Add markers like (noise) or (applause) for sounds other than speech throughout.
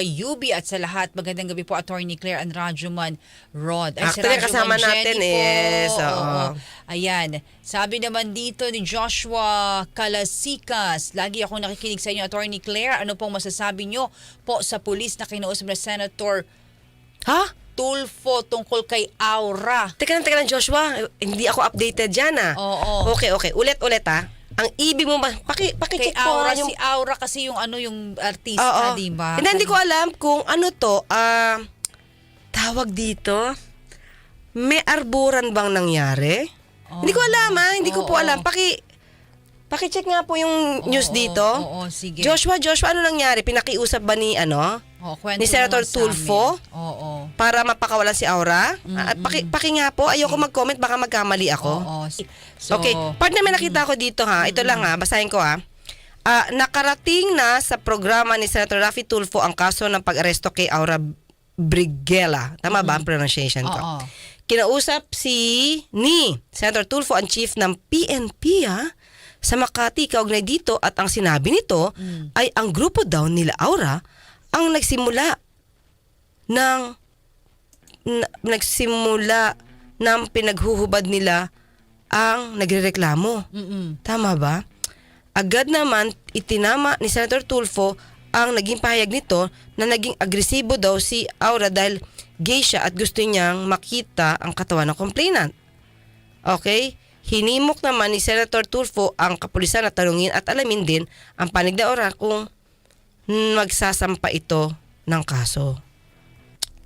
kay Yubi at sa lahat. Magandang gabi po, Attorney Claire Anrajuman Rod. Ay, si Actually, Rajuman kasama natin, Jenny po. yes, oo. Ayan. Sabi naman dito ni Joshua Calasikas, lagi ako nakikinig sa inyo, Attorney Claire. Ano pong masasabi nyo po sa pulis na kinuusap na Senator Ha? Tulfo tungkol kay Aura? Teka lang, teka lang, Joshua. Eh, Hindi ako updated dyan, ah. Oo. Okay, okay. Ulit-ulit, ah. Ang ibig mo ba? Paki, Kay paki-check ko Aura, yung... si Aura kasi yung ano yung Oo. artista, di ba? Hindi, hindi ko alam kung ano to. Ah, tawag dito. May arburan bang nangyari? Hindi ko alam, ah. Hindi ko po Oo. alam. Paki... Paki-check nga po yung Oo, news dito. Oo, sige. Joshua, Joshua, ano nangyari? Pinakiusap ba ni, ano? Kwento Ni Senator sa amin. Tulfo? Oo. Para mapakawalan si Aura? Ah, paki, paki nga po. Ayoko mag-comment. Baka magkamali ako. Oo. So, okay, partner may nakita ko dito ha. Ito lang ha, basahin ko ha. Ah, nakarating na sa programa ni Senator Raffy Tulfo ang kaso ng pag-aresto kay Aura Brigela. Tama ba ang pronunciation ko? Oo. Kinausap si ni Senator Tulfo ang chief ng PNP ha sa Makati kaugnay dito at ang sinabi nito ay ang grupo daw nila Aura ang nagsimula ng na- nagsimula ng pinaghuhubad nila ang nagrereklamo. Mm-mm. Tama ba? Agad naman itinama ni Senator Tulfo ang naging pahayag nito na naging agresibo daw si Aura dahil gay siya at gusto niyang makita ang katawan ng complainant. Okay? Hinimok naman ni Senator Tulfo ang kapulisan na tanungin at alamin din ang panig na Aura kung magsasampa ito ng kaso.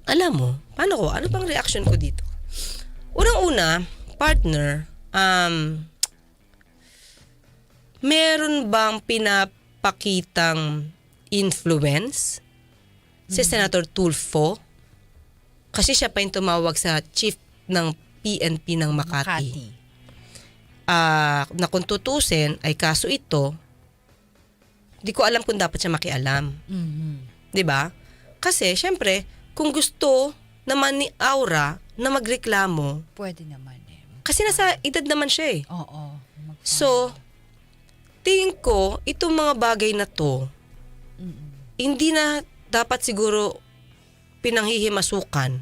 Alam mo, paano ko? Ano bang reaction ko dito? Unang-una, partner, um, meron bang pinapakitang influence si Senator Tulfo? Kasi siya pa yung tumawag sa chief ng PNP ng Makati. Makati. Ah, na kung tutusin ay kaso ito, di ko alam kung dapat siya makialam. Mhm. 'Di ba? Kasi syempre, kung gusto naman ni Aura na magreklamo, Pwede naman eh. kasi nasa edad naman siya eh. Oo. Mag- So, tingin ko, itong mga bagay na to, Mm-mm. hindi na dapat siguro pinanghihimasukan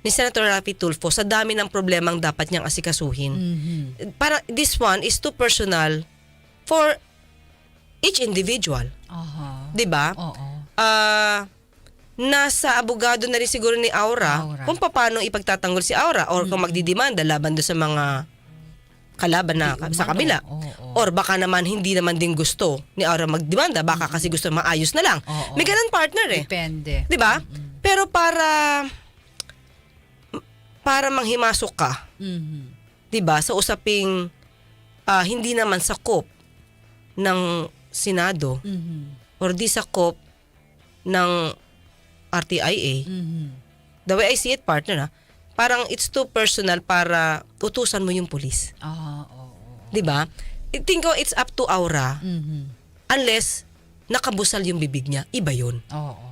ni Senator Rafi Tulfo sa dami ng problemang dapat niyang asikasuhin. Mhm. Para this one is too personal for each individual. Aha. 'Di ba? Oo. Ah, nasa abogado na rin siguro ni Aura, Aura. kung paano ipagtatanggol si Aura or kung magdidemanda laban do sa mga kalaban na Di sa kabila. Oo. Or baka naman hindi naman din gusto ni Aura magdemanda, baka kasi gusto maayos na lang. Oo. May ganun partner eh. Depende. 'Di ba? Pero para para manghimasok ka, Mhm. 'di ba? Sa usaping ah, hindi naman sakop ng Senado Mhm. or di sakop ng RTIA. Mhm. The way I see it, partner, ha, parang it's too personal para utusan mo yung pulis. Ah, oo. 'Di ba? I think ko it's up to Aura Mhm. unless nakabusal yung bibig niya. Iba yun. Oo.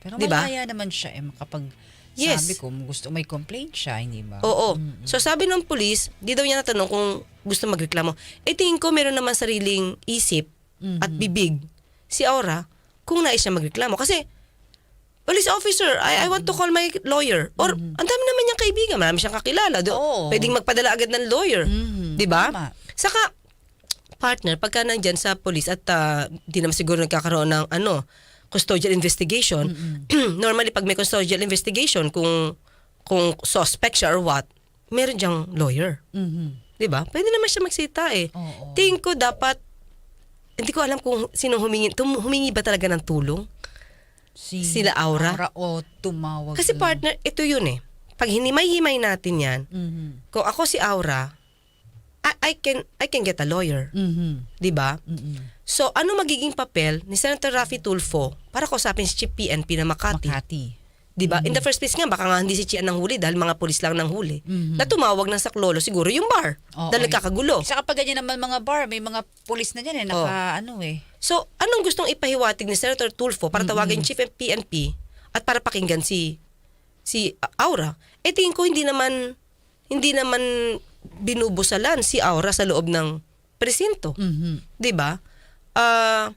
Pero Di ba? malaya naman siya eh makapag Yes. sabi ko gusto may complaint siya, hindi ba? Oo. So sabi ng pulis, di daw niya natanong kung gusto magreklamo. Eh tingin ko meron naman sariling isip Mhm. at bibig si Aura kung nais siya magreklamo. Kasi, police officer, I, I want to call my lawyer. Or, ang dami naman niyang kaibigan. Marami siyang kakilala. Do, Oo. Pwedeng magpadala agad ng lawyer. Mhm. Di ba? Saka, partner, pagka nandyan sa police at ah, di naman siguro nagkakaroon ng ano, custodial investigation, (clears throat) normally pag may custodial investigation, kung kung suspect siya or what, meron diyang lawyer. Mhm. 'Di ba? Pwede naman siya magsita eh. Oo. Tingin ko dapat hindi ko alam kung sino humingi tum, humingi ba talaga ng tulong. Si Sila Aura? o tumawag. Kasi lang. partner, ito yun eh. Pag hinimay-himay natin 'yan, Mhm. kung ako si Aura, I, I can I can get a lawyer, Mhm. 'di ba? Mhm. So, ano magiging papel ni Senator Raffy Tulfo para kausapin si Chief PNP na Makati? Makati. 'Di ba? In the first place nga baka nga hindi si Chian nang huli dahil mga pulis lang nang huli. Mhm. Na tumawag ng saklolo siguro yung bar. Oo. dahil nagkakagulo. Sa kapag ganyan naman mga bar, may mga pulis na dyan eh, naka ano eh. So, anong gustong ipahiwatig ni Senator Tulfo para tawagin Chief PNP at para pakinggan si si Aura? Eh tingin ko hindi naman hindi naman binubusalan si Aura sa loob ng presinto. Mhm. 'Di ba? Ah,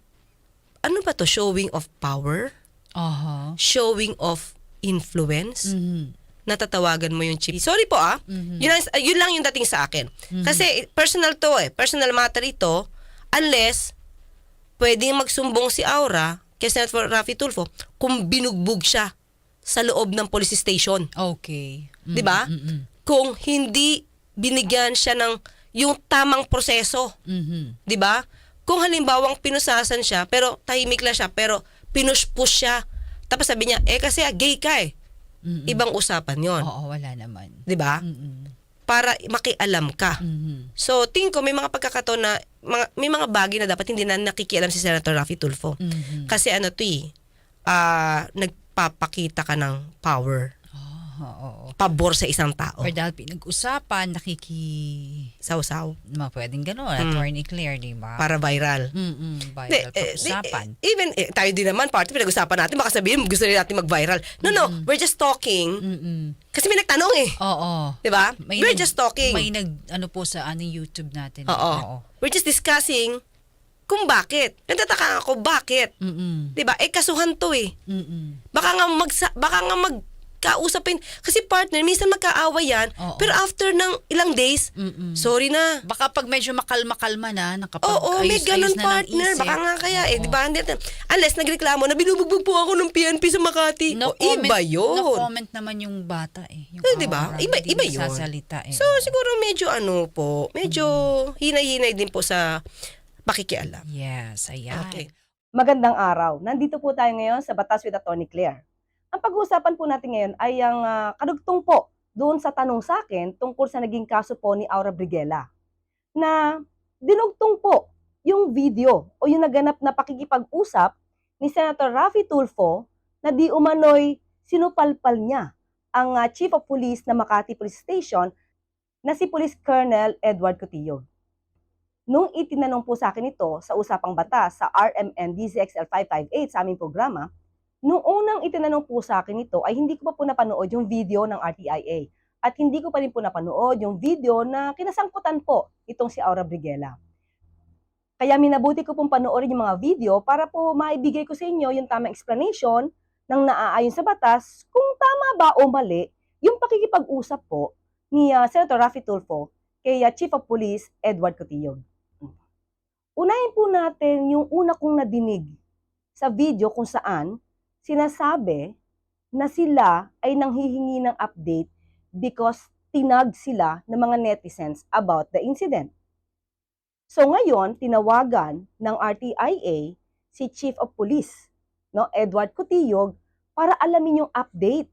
ano ba to showing of power? Aha. showing of influence, Mhm. natatawagan mo yung chief. Sorry po ah. Mhm. Yun, lang, yun lang yung dating sa akin. Kasi personal to eh. Personal matter ito. Unless, pwedeng magsumbong si Aura kay Senator Rafi Tulfo kung binugbog siya sa loob ng police station. Okay. Mm, 'Di ba? mm, mm, Kung hindi binigyan siya ng yung tamang proseso. mhm. 'di ba? Kung halimbawang pinusasan siya, pero tahimik lang siya, pero pinush-push siya. Tapos sabi niya, eh kasi ah, gay ka eh. Mm-mm. Ibang usapan yon Oo, wala naman. 'di ba? Mm-mm. Para makialam ka. Mhm. So, tingin ko may mga pagkakataon na mga, may mga bagay na dapat hindi na nakikialam si Senator Rafi Tulfo. Mhm. Kasi ano 'to eh, ah, nagpapakita ka ng power, oo. pabor sa isang tao. Or dahil pinag-usapan, nakiki... Saw-saw Mga pwedeng gano'n. Mm. Attorney Claire, di ba? para viral. Mm-mm. Di, Viral eh, di, pag-usapan. eh, even eh, tayo din naman, party pinag-usapan natin, baka sabihin gusto rin natin mag-viral. No, no, we're just talking. Mm-mm. Kasi may nagtanong eh. Oo. 'Di ba? We're nag- just talking. May nag, ano po sa ano, YouTube natin. Oo. We're just discussing kung bakit. Nagtataka ako bakit. Mm-mm. 'Di ba? Eh kasuhan 'to eh. Mm-mm. Baka nga mag baka nga magkausapin kasi partner minsan magkaaway yan Oo. pero after ng ilang days Mm-mm. sorry na Baka pag medyo makalma-kalma na, nakapag Oo, may ganun partner. Baka nga kaya eh, di ba? Hindi Unless nagreklamo na binubugbog po ako ng PNP sa Makati. No o, iba yun. No-comment naman yung bata eh. Yung Eh, di ba? aura, Iba- hindi iba yun. nagsasalita eh. So, siguro medyo ano po, medyo hinay-hinay din po sa pakikialam. yes, ayan. Okay. Magandang araw. Nandito po tayo ngayon sa Batas with Attorney Claire. Ang pag-uusapan po natin ngayon ay ang ah, kadugtong po doon sa tanong sa akin tungkol sa naging kaso po ni Aura Briguela na dinugtong po yung video o yung naganap na pakikipag-usap ni Senator Raffy Tulfo na di umano'y sinupalpal niya ang ah, Chief of Police ng Makati Police Station na si Police Colonel Edward Cotillo. Nung itinanong po sa akin ito sa usapang batas sa RMN DZXL 558 sa aming programa, nung unang itinanong po sa akin ito ay hindi ko pa po napanood yung video ng RTIA at hindi ko pa rin po napanood yung video na kinasangkutan po itong si Aura Briguela. Kaya minabuti ko pong panoorin yung mga video para po maibigay ko sa inyo yung tamang explanation ng naaayon sa batas kung tama ba o mali yung pakikipag-usap po ni ah, Senator Raffy Tulfo kay ah, Chief of Police Edward Cotillo. Unahin po natin yung una kong nadinig sa video kung saan sinasabi na sila ay nanghihingi ng update because tinag sila ng mga netizens about the incident. So ngayon, tinawagan ng RTIA si Chief of Police, no, Edward Cotillog, para alamin yung update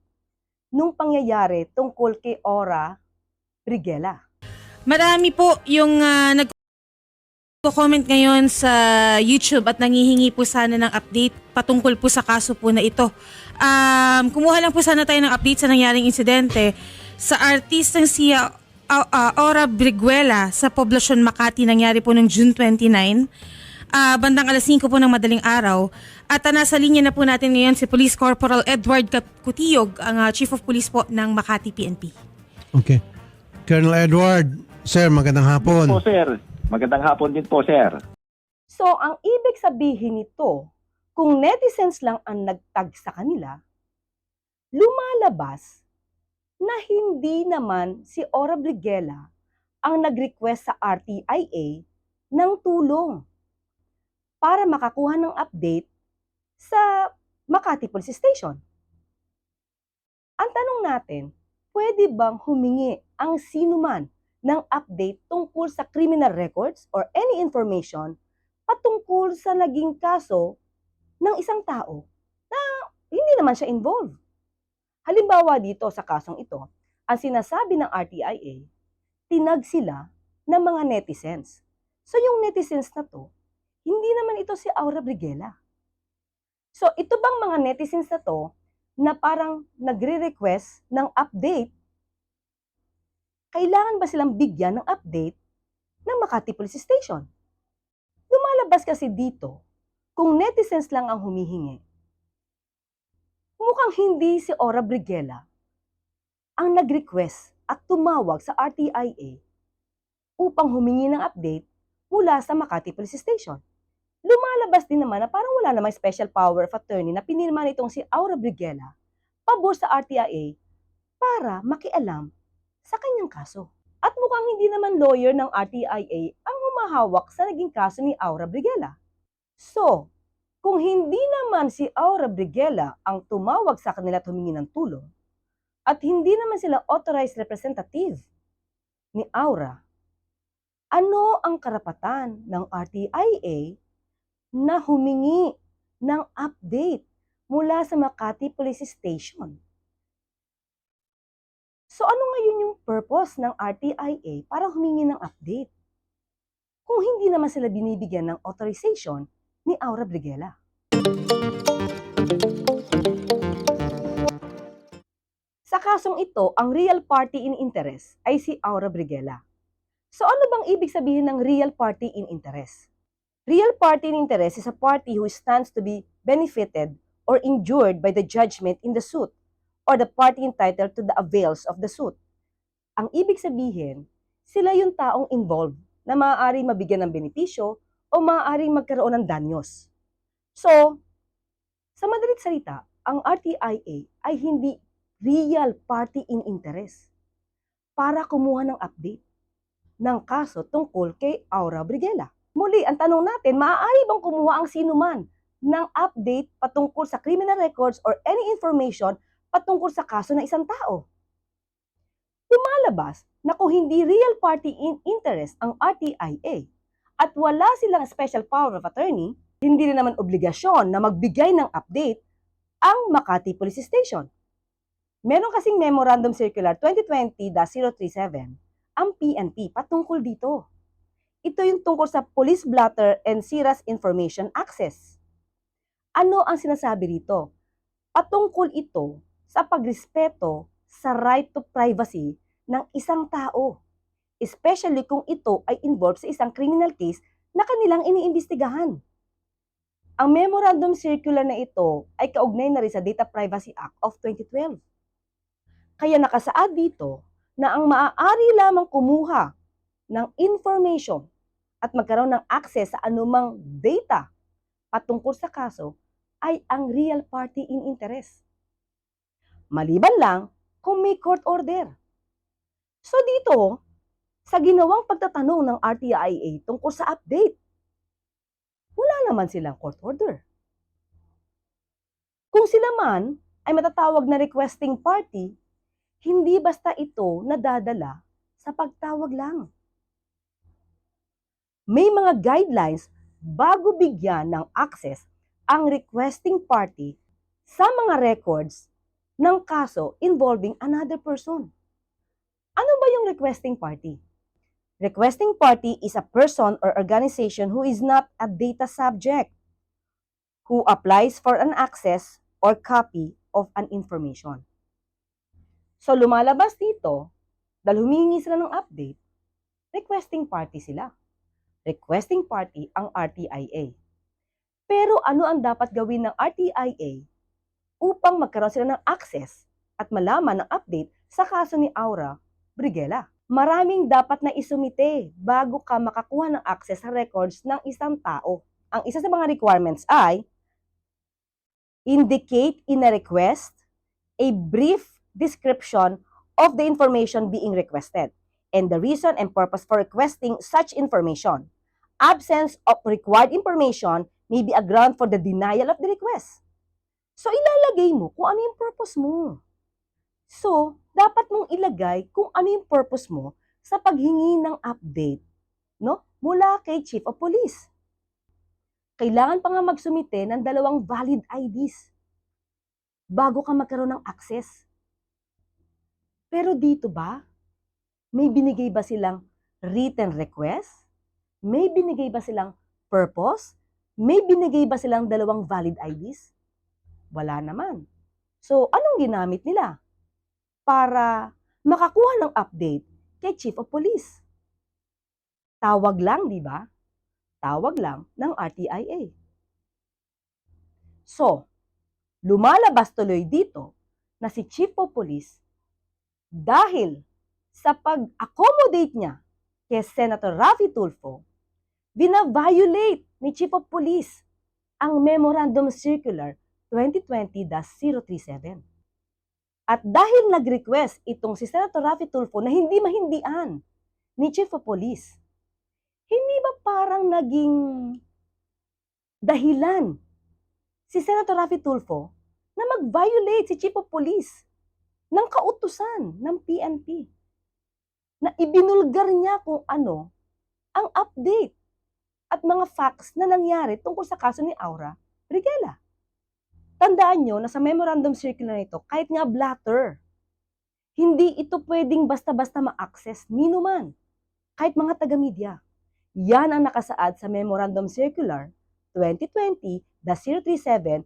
nung pangyayari tungkol kay Ora Briguela. Marami po yung uh, nag-comment ngayon sa YouTube at nangihingi po sana ng update patungkol po sa kaso po na ito. Um, kumuha lang po sana tayo ng update sa nangyaring insidente sa artistang si uh, uh, Ora Briguela sa poblasyon Makati nangyari po noong June 29. Ah, bandang alas 5 po ng madaling araw. At uh, nasa linya na po natin ngayon si Police Corporal Edward Cutiyog, ang uh, Chief of Police po ng Makati PNP. Okay. Colonel Edward, sir, magandang hapon. po, sir. Magandang hapon din po, sir. So, ang ibig sabihin nito, kung netizens lang ang nagtag sa kanila, lumalabas na hindi naman si Ora Briguela ang nag-request sa RTIA ng tulong para makakuha ng update sa Makati Police Station. Ang tanong natin, pwede bang humingi ang sinuman ng update tungkol sa criminal records or any information patungkol sa naging kaso ng isang tao na hindi naman siya involved. Halimbawa dito sa kasong ito, ang sinasabi ng RTIA, tinag sila ng mga netizens. So yung netizens na to, hindi naman ito si Aura Briguela. So ito bang mga netizens na to na parang nagre-request ng update kailangan ba silang bigyan ng update ng Makati Police Station? Lumalabas kasi dito, kung netizens lang ang humihingi, mukhang hindi si Ora Briguela ang nag-request at tumawag sa RTIA upang humingi ng update mula sa Makati Police Station. Lumalabas din naman na parang wala namang special power of attorney na pinirma nitong si Aura Briguela pabor sa RTIA para makialam sa kanyang kaso. At mukhang hindi naman lawyer ng RTIA ang humahawak sa naging kaso ni Aura Briguela. So, kung hindi naman si Aura Briguela ang tumawag sa kanila at humingi ng tulong, at hindi naman sila authorized representative ni Aura, ano ang karapatan ng RTIA na humingi ng update mula sa Makati Police Station? So ano ngayon yung purpose ng RTIA para humingi ng update? Kung hindi naman sila binibigyan ng authorization ni Aura Briguela. Sa kasong ito, ang real party in interest ay si Aura Briguela. So ano bang ibig sabihin ng real party in interest? Real party in interest is a party who stands to be benefited or injured by the judgment in the suit or the party entitled to the avails of the suit. Ang ibig sabihin, sila yung taong involved na maaaring mabigyan ng benepisyo o maaaring magkaroon ng danyos. So, sa madalit salita, ang RTIA ay hindi real party in interest para kumuha ng update ng kaso tungkol kay Aura Briguela. Muli, ang tanong natin, maaari bang kumuha ang sinuman ng update patungkol sa criminal records or any information patungkol sa kaso ng isang tao? Lumalabas na kung hindi real party in interest ang RTIA at wala silang special power of attorney, hindi rin naman obligasyon na magbigay ng update ang Makati Police Station. Meron kasing Memorandum Circular 2020-037 ang PNP patungkol dito. Ito yung tungkol sa Police Blotter and SIRAS Information Access. Ano ang sinasabi rito? Patungkol ito sa pagrespeto sa right to privacy ng isang tao, especially kung ito ay involved sa isang criminal case na kanilang iniimbestigahan. Ang memorandum circular na ito ay kaugnay na rin sa Data Privacy Act of 2012. Kaya nakasaad dito na ang maaari lamang kumuha ng information at magkaroon ng access sa anumang data patungkol sa kaso ay ang real party in interest. Maliban lang kung may court order. So dito, sa ginawang pagtatanong ng RTIA tungkol sa update, wala naman silang court order. Kung sila man ay matatawag na requesting party, hindi basta ito nadadala sa pagtawag lang. May mga guidelines bago bigyan ng access ang requesting party sa mga records ng kaso involving another person. Ano ba yung requesting party? Requesting party is a person or organization who is not a data subject, who applies for an access or copy of an information. So lumalabas dito, dahil humingi sila ng update, requesting party sila. Requesting party ang RTIA. Pero ano ang dapat gawin ng RTIA upang magkaroon sila ng access at malaman ng update sa kaso ni Aura Briguela? Maraming dapat na isumite bago ka makakuha ng access sa records ng isang tao. Ang isa sa mga requirements ay indicate in a request a brief description of the information being requested and the reason and purpose for requesting such information. Absence of required information may be a ground for the denial of the request. So, ilalagay mo kung ano yung purpose mo. So, dapat mong ilagay kung ano yung purpose mo sa paghingi ng update no? mula kay Chief of Police. Kailangan pa nga magsumite ng dalawang valid IDs bago ka magkaroon ng access. Pero dito ba, may binigay ba silang written request? May binigay ba silang purpose? May binigay ba silang dalawang valid IDs? Wala naman. So, anong ginamit nila para makakuha ng update kay Chief of Police? Tawag lang, di ba? Tawag lang ng RTIA. So, lumalabas tuloy dito na si Chief of Police dahil sa pag-accommodate niya kay Senator Raffy Tulfo, bina-violate ni Chief of Police ang Memorandum Circular 2020-037. At dahil nag-request itong si Senator Raffy Tulfo na hindi mahindian ni Chief of Police, hindi ba parang naging dahilan si Senator Raffy Tulfo na mag-violate si Chief of Police ng kautusan ng PNP na ibinulgar niya kung ano ang update at mga facts na nangyari tungkol sa kaso ni Aura Brigela. Tandaan nyo na sa memorandum circular nito, kahit nga blatter, hindi ito pwedeng basta-basta ma-access, nino man, kahit mga taga-media. Yan ang nakasaad sa memorandum circular 2020-037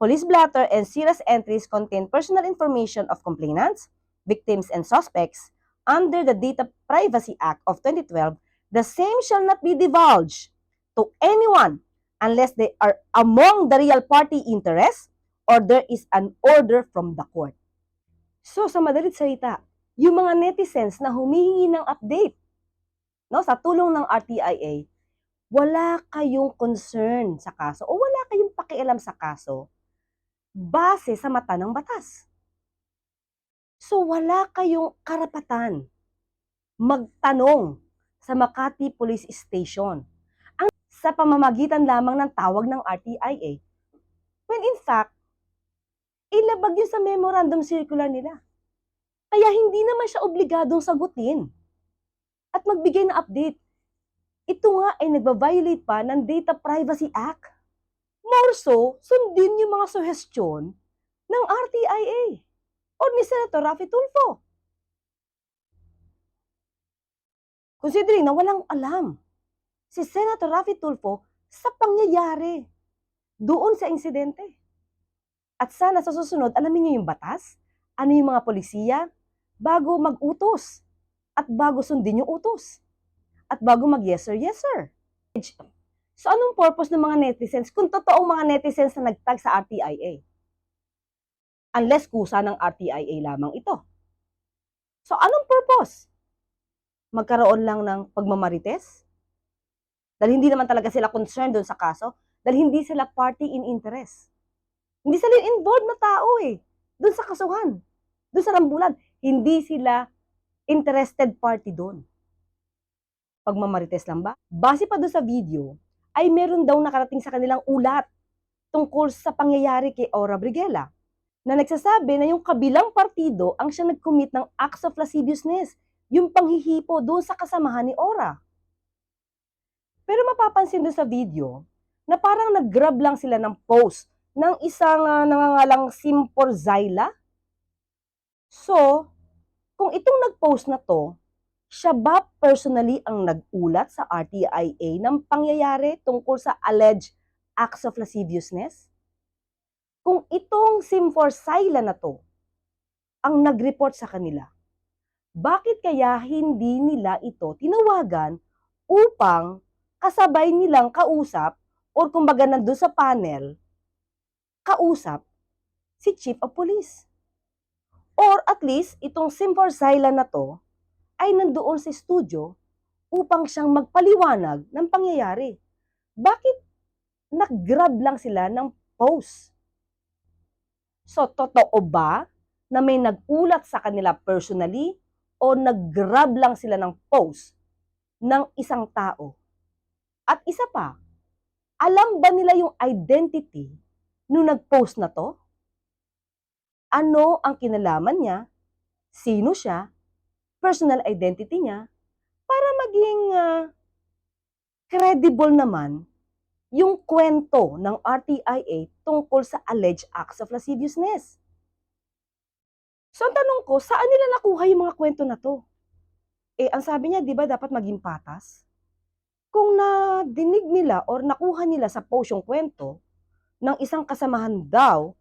Police blatter and serious entries contain personal information of complainants, victims, and suspects under the Data Privacy Act of 2012. The same shall not be divulged to anyone unless they are among the real party interests or there is an order from the court. So, sa madalit salita, yung mga netizens na humihingi ng update no, sa tulong ng RTIA, wala kayong concern sa kaso o wala kayong pakialam sa kaso base sa mata ng batas. So wala kayong karapatan magtanong sa Makati Police Station sa pamamagitan lamang ng tawag ng RTIA when in fact ilabag yun sa memorandum circular nila. Kaya hindi naman siya obligadong sagutin at magbigay ng update. Ito nga ay nagba-violate pa ng Data Privacy Act. More so, sundin yung mga suhestyon ng RTIA o ni Senator Raffy Tulfo. Considering na walang alam si Senator Raffy Tulfo sa pangyayari doon sa insidente. At sana sa susunod, alamin niyo yung batas, ano yung mga polisiya, bago mag-utos at bago sundin yung utos at bago mag yes sir, yes sir. So anong purpose ng mga netizens kung totoong mga netizens na nagtag sa RTIA? Unless kusa ng RTIA lamang ito. So anong purpose? Magkaroon lang ng pagmamarites? Dahil hindi naman talaga sila concerned doon sa kaso? Dahil hindi sila party in interest? Hindi sila yung involved na tao eh. Doon sa kasuhan. Doon sa rambulan. Hindi sila interested party doon. Pagmamarites lang ba? Base pa doon sa video, ay meron daw nakarating sa kanilang ulat tungkol sa pangyayari kay Aura Brigela na nagsasabi na yung kabilang partido ang siya nag-commit ng acts of lasciviousness, yung panghihipo doon sa kasamahan ni Aura. Pero mapapansin doon sa video na parang nag-grab lang sila ng post ng isang uh, nangangalang Simpor Zyla. So, kung itong nag-post na to, siya ba personally ang nag-ulat sa RTIA ng pangyayari tungkol sa alleged acts of lasciviousness? Kung itong Simfor Sila na to ang nag-report sa kanila, bakit kaya hindi nila ito tinawagan upang kasabay nilang kausap or kumbaga nandun sa panel, kausap si Chief of Police? Or at least itong Simfor Sila na to ay nandoon sa studio upang siyang magpaliwanag ng pangyayari. Bakit nag-grab lang sila ng post? So, totoo ba na may nag-ulat sa kanila personally o nag-grab lang sila ng post ng isang tao? At isa pa, alam ba nila yung identity nung nag-post na to? Ano ang kinalaman niya? Sino siya? personal identity niya para maging uh, credible naman yung kwento ng RTIA tungkol sa alleged acts of lasciviousness. So ang tanong ko, saan nila nakuha yung mga kwento na to? Eh, ang sabi niya, di ba dapat maging patas? Kung nadinig nila or nakuha nila sa post yung kwento ng isang kasamahan daw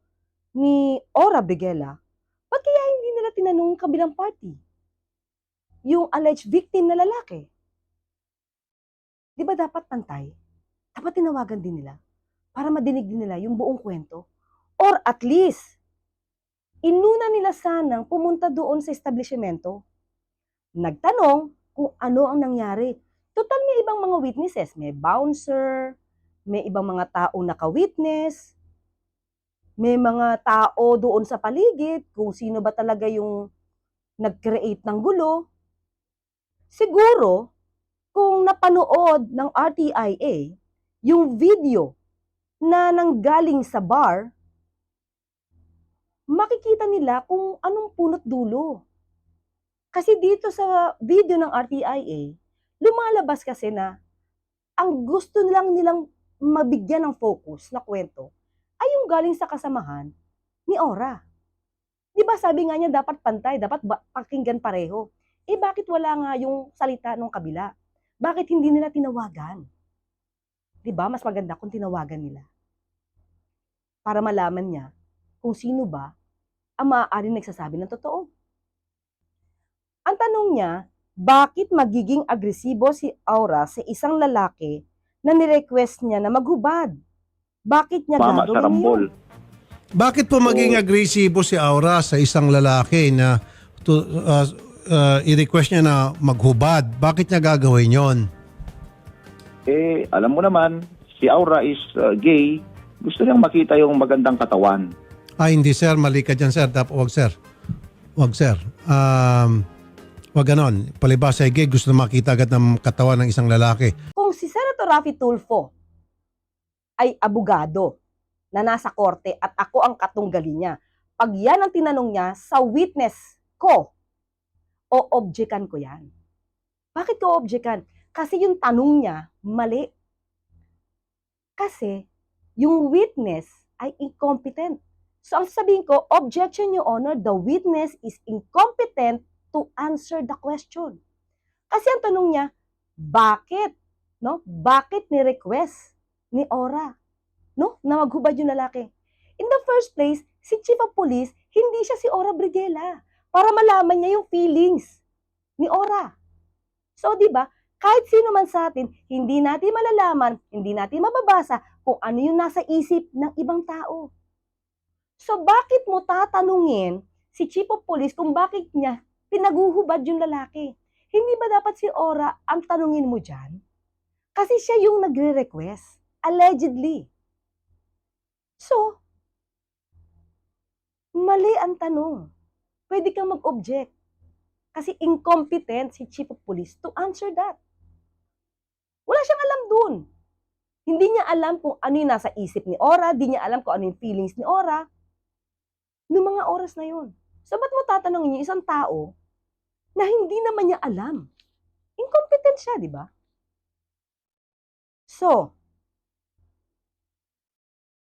ni Ora Brigela, ba't kaya hindi nila tinanong kabilang party? yung alleged victim na lalaki. Di ba dapat pantay? Dapat tinawagan din nila para madinig din nila yung buong kwento. Or at least, inuna nila sanang pumunta doon sa establishmento. Nagtanong kung ano ang nangyari Total may ibang mga witnesses. May bouncer, may ibang mga tao naka-witness, may mga tao doon sa paligid, kung sino ba talaga yung nag-create ng gulo. Siguro, kung napanood ng RTIA yung video na nanggaling sa bar, makikita nila kung anong punot dulo. Kasi dito sa video ng RTIA, lumalabas kasi na ang gusto nilang nilang mabigyan ng focus na kwento ay yung galing sa kasamahan ni Ora. Di ba sabi nga niya dapat pantay, dapat pakinggan pareho. Eh bakit wala nga yung salita ng kabila? Bakit hindi nila tinawagan? Di ba mas maganda kung tinawagan nila? Para malaman niya kung sino ba ang maaaring nagsasabi ng totoo. Ang tanong niya, bakit magiging agresibo si Aura sa isang lalaki na nirequest niya na maghubad? Bakit niya Mama gagawin yun? Bakit po maging agresibo si Aura sa isang lalaki na to, uh, uh, i-request niya na maghubad? Bakit niya gagawin yon? Eh, alam mo naman, si Aura is uh, gay. Gusto niyang makita yung magandang katawan. Ay, hindi sir. Mali ka dyan sir. Dapat wag sir. Wag sir. Um, wag ganon. Palibasa ay gay. Gusto na makita agad ng katawan ng isang lalaki. Kung si Senator Rafi Tulfo ay abogado na nasa korte at ako ang katunggali niya, pag yan ang tinanong niya sa witness ko, o objekan ko yan. Bakit ko objekan? Kasi yung tanong niya, mali. Kasi yung witness ay incompetent. So ang sabihin ko, objection, Your Honor, the witness is incompetent to answer the question. Kasi ang tanong niya, bakit? No? Bakit ni-request ni Ora? No? Na maghubad yung lalaki. In the first place, si Chief of Police, hindi siya si Ora Brigela para malaman niya yung feelings ni Ora. So, di ba, kahit sino man sa atin, hindi natin malalaman, hindi natin mababasa kung ano yung nasa isip ng ibang tao. So, bakit mo tatanungin si Chief of Police kung bakit niya pinaguhubad yung lalaki? Hindi ba dapat si Ora ang tanungin mo dyan? Kasi siya yung nagre-request. Allegedly. So, mali ang tanong. Pwede kang mag-object. Kasi incompetent si Chief of Police to answer that. Wala siyang alam dun. Hindi niya alam kung ano yung nasa isip ni Ora, di niya alam kung ano yung feelings ni Ora. Noong mga oras na yun. So, ba't mo tatanungin yung isang tao na hindi naman niya alam? Incompetent siya, di ba? So,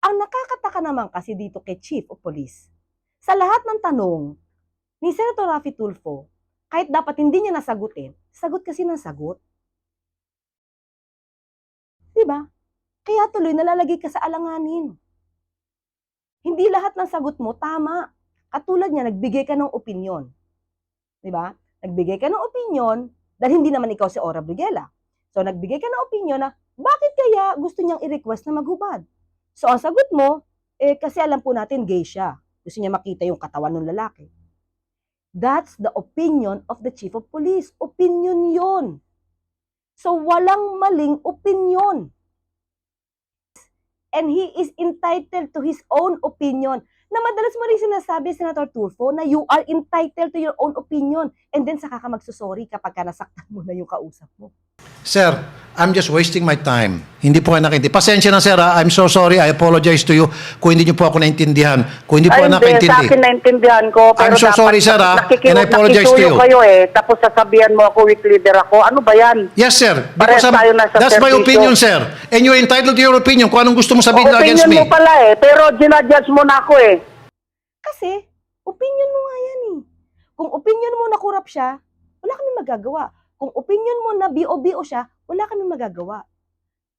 ang nakakataka naman kasi dito kay Chief of Police, sa lahat ng tanong ni Senator Rafi Tulfo, kahit dapat hindi niya nasagutin, sagot kasi ng sagot. Di ba? Kaya tuloy nalalagay ka sa alanganin. Hindi lahat ng sagot mo tama. Katulad niya, nagbigay ka ng opinion. Di ba? Nagbigay ka ng opinion dahil hindi naman ikaw si Ora Brigela. So, nagbigay ka ng opinion na bakit kaya gusto niyang i-request na maghubad? So, ang sagot mo, eh, kasi alam po natin gay siya. Gusto niya makita yung katawan ng lalaki. That's the opinion of the chief of police. Opinion yon. So, walang maling opinion. And he is entitled to his own opinion. Na madalas mo rin sinasabi, Senator Tulfo, na you are entitled to your own opinion. And then saka ka magsusorry kapag ka nasaktan mo na yung kausap mo. Sir, I'm just wasting my time. Hindi po kayo nakintindi. Pasensya na sir, ha? I'm so sorry. I apologize to you kung hindi niyo po ako naintindihan. Kung hindi po Ay, ako hindi. Sa nakaintindi. akin naintindihan ko. Pero I'm so dapat sorry, sir, ah, nakikilo- and I apologize to nakisuyo you. kayo eh. Tapos sasabihan mo ako weak leader ako. Ano ba yan? Yes, sir. Because I'm- tayo nasa that's my opinion, sir. And you're entitled to your opinion kung anong gusto mo sabihin O, against opinion me. mo pala eh. Pero ginadjudge mo na ako eh. Kasi, opinion mo nga yan eh. Kung opinion mo na kurap siya, wala kami magagawa. Kung opinion mo na BO-BO siya, wala kami magagawa.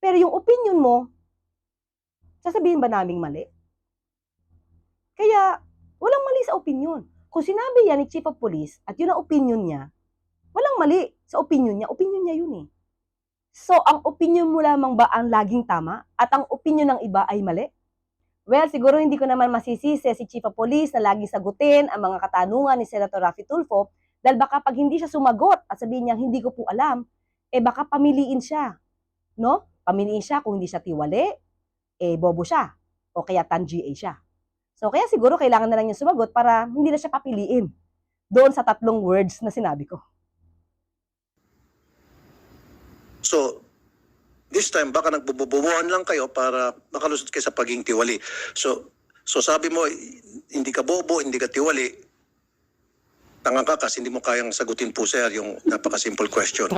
Pero yung opinion mo, sasabihin ba naming mali? Kaya, walang mali sa opinion. Kung sinabi yan ni Chief of Police at yun ang opinion niya, walang mali sa opinion niya. Opinion niya yun eh. So, ang opinion mo lamang ba ang laging tama at ang opinion ng iba ay mali? Well, siguro hindi ko naman masisisi si Chief of Police na laging sagutin ang mga katanungan ni Senator Rafi Tulfo dahil baka pag hindi siya sumagot at sabihin niya hindi ko po alam, eh baka pamiliin siya. No? Pamiliin siya kung hindi siya tiwali, eh bobo siya. O kaya tan-GA siya. So kaya siguro kailangan na lang niya sumagot para hindi na siya papiliin doon sa tatlong words na sinabi ko. So, this time, baka nagbububuhan lang kayo para makalusot kayo sa pagiging tiwali. So, so sabi mo, hindi ka bobo, hindi ka tiwali. Tanga ka kasi hindi mo kayang sagutin po, sir, yung napaka-simple question.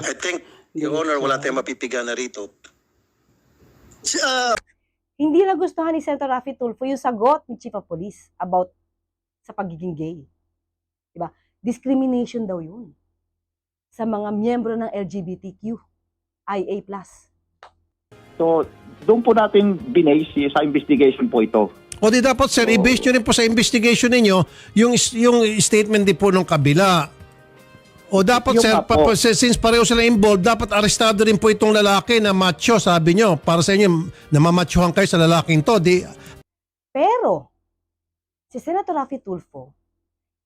I think, Your Honor, wala tayong mapipiga na rito. Ah, Hindi nagustuhan ni Senator Raffy Tulfo yung sagot ni Chief of Police about sa pagiging gay. Diba? Discrimination daw yun sa mga miyembro ng LGBTQ, IA+. So, doon po natin binase sa investigation po ito. O di dapat sir, i-base nyo rin po sa investigation ninyo yung, yung statement din po ng kabila. O dapat Yung sir, pa, po. pa- since pareho sila involved, dapat arestado rin po itong lalaki na macho, sabi nyo. Para sa inyo, namamachuhan kayo sa lalaking to. Di, Pero, si Senator Raffy Tulfo,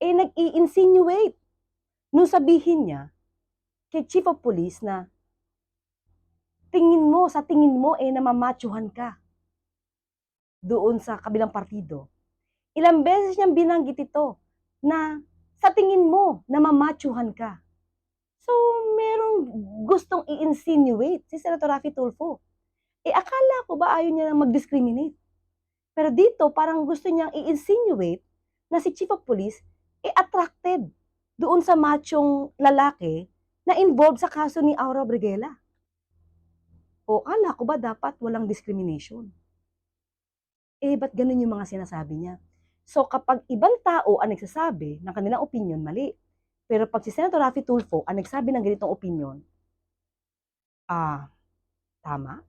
eh nag-i-insinuate nung sabihin niya kay Chief of Police na tingin mo, sa tingin mo, eh namamachuhan ka doon sa kabilang partido. Ilang beses niyang binanggit ito na sa tingin mo, namamachuhan ka. So, merong gustong i-insinuate si Senator Raffy Tulfo. Eh, akala ko ba ayaw niya lang mag-discriminate? Pero dito, parang gusto niyang i-insinuate na si Chief of Police eh attracted doon sa machong lalaki na involved sa kaso ni Aura Briguela. O kala ko ba dapat walang discrimination? Eh, ba't ganun yung mga sinasabi niya? So, kapag ibang tao ang nagsasabi ng kanilang opinion, mali. Pero pag si Senator Raffy Tulfo ang nagsabi ng ganitong opinion, ah, tama?